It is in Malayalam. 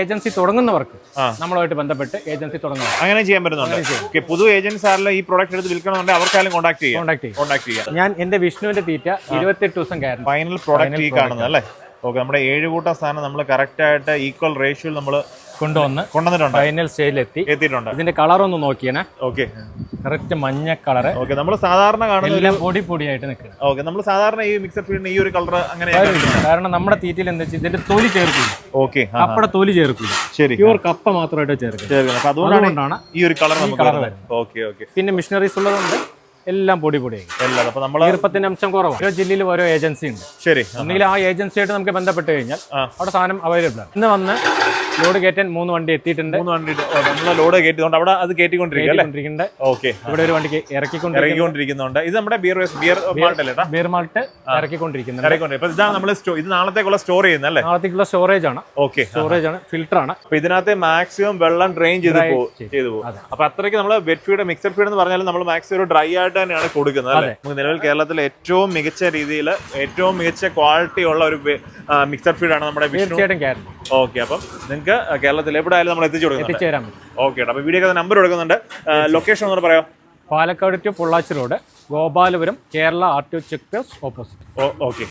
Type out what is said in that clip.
ഏജൻസി തുടങ്ങുന്നവർക്ക്. നമ്മളുമായിട്ട് ബന്ധപ്പെട്ട് ഏജൻസി തുടങ്ങുന്നവർ അങ്ങനെ ചെയ്യാൻ പറ്റുന്നുണ്ട്. പുതു ഏജൻസ് ആരെല്ലാം ഈ പ്രോഡക്റ്റ് എടുത്ത് വിൽക്കണമെന്നുണ്ടെങ്കിൽ അവർക്കാലും കോൺടാക്ട് ചെയ്യാം. കോൺടാക്ട് ചെയ്യും. ഞാൻ എന്റെ വിഷ്ണുവിന്റെ തീറ്റ ഇരുപത്തെട്ട് ദിവസം കയറുന്നു ഫൈനൽ പ്രോഡക്റ്റ് ഈ കാണുന്നത് അല്ലേ? ഓക്കെ നമ്മുടെ ഏഴ് കൂട്ട സ്ഥാനം നമ്മൾ കറക്റ്റ് ആയിട്ട് ഈക്വൽ റേഷ്യോയിൽ നമ്മൾ കൊണ്ടുവന്ന് കൊണ്ടുവന്നിട്ടുണ്ട്. ഫൈനൽ സ്റ്റേജിലെത്തി എത്തിയിട്ടുണ്ട്. ഇതിന്റെ കളർ ഒന്ന് നോക്കിയേ ഓക്കെ കറക്റ്റ് മഞ്ഞ കളർ ഓക്കെ നമ്മൾ സാധാരണ കാണുന്ന പൊടി പൊടിയായിട്ട് നിൽക്കുന്നത് ഓക്കെ നമ്മൾ സാധാരണ ഈ മിക്സർ ഫീഡിന് ഈ ഒരു കളർ അങ്ങനെ കാരണം നമ്മുടെ തീറ്റയിൽ എന്താ വെച്ചാൽ ഇതിന്റെ തൊലി ചേർക്കില്ല. ഓക്കെ അപ്പടെ തൊലി ചേർക്കില്ല. ശരി. പ്യൂർ കപ്പ മാത്രമായിട്ട് ചേർക്കുന്നത് അതുകൊണ്ടാണ് ഈ ഒരു കളർ നമുക്ക് വരുന്നത്. ഓക്കെ ഓക്കെ പിന്നെ മിഷനറീസ് ഉള്ളതുകൊണ്ട് എല്ലാം പൊടി പൊടിയായി എല്ലാം. അപ്പൊ നമ്മൾ ഈർപ്പത്തിന്റെ അംശം കുറവാണ്. ഓരോ ജില്ലയിൽ ഓരോ ഏജൻസി ഉണ്ട്. ശരി ഒന്നുകിൽ ആ ഏജൻസിയായിട്ട് നമുക്ക് ബന്ധപ്പെട്ട് കഴിഞ്ഞാൽ അവിടെ സാധനം അവൈലബിൾ ആണ്. ഇന്ന് വന്ന് ലോഡ് കയറ്റാൻ മൂന്ന് വണ്ടി എത്തിയിട്ടുണ്ട്. മൂന്ന് വണ്ടി നമ്മൾ ലോഡ് കയറ്റിക്കൊണ്ട് അവിടെ അത് കയറ്റിക്കൊണ്ടിരിക്കുന്നുണ്ട്. ഓക്കെ. ഇവിടെ ഒരു വണ്ടിക്ക് ഇറക്കിക്കൊണ്ടിരിക്കുന്നുണ്ട് ഇത് നമ്മുടെ ബിയർ ബിയർ മാൾട്ട് അല്ലേ ബിയർ മാൾട്ട് ഇറക്കിക്കൊണ്ടിരിക്കുന്നുണ്ട്. ഇതാണ് നമ്മൾ ഇത് നാളത്തേക്കുള്ള സ്റ്റോർ ചെയ്യുന്നത് അല്ലേ? നാളത്തേക്കുള്ള സ്റ്റോറേജ് ആണ്. ഓക്കെ. സ്റ്റോറേജ് ആണ്. ഫിൽറ്റർ ആണ് അപ്പൊ ഇതിനകത്ത് മാക്സിമം വെള്ളം ഡ്രെയിൻ ചെയ്ത് പോകും ചെയ്തു. പോകും. അപ്പൊ അത്രയ്ക്ക് നമ്മൾ വെറ്റ് ഫീഡ് മിക്സഡ് ഫീഡ് എന്ന് പറഞ്ഞാൽ നമ്മൾ മാക്സിമം ഒരു ഡ്രൈ ആയിട്ട് തന്നെയാണ് കൊടുക്കുന്നത് അല്ലേ? നമുക്ക് നിലവിൽ കേരളത്തിൽ ഏറ്റവും മികച്ച രീതിയിൽ ഏറ്റവും മികച്ച ക്വാളിറ്റി ഉള്ള ഒരു മിക്സഡ് ഫീഡ് ആണ് നമ്മുടെ തീർച്ചയായിട്ടും ഓക്കെ അപ്പം നിങ്ങൾക്ക് കേരളത്തിൽ എവിടെ ആയാലും നമ്മൾ എത്തിച്ചു കൊടുക്കാം എത്തിച്ചു തരാം ഓക്കെ അപ്പോൾ വീഡിയോ നമ്പർ കൊടുക്കുന്നുണ്ട്. ലൊക്കേഷൻ ഒന്ന് പറയാം Palakkad to Pollachi road Gopalapuram Kerala R T check post opposite okay.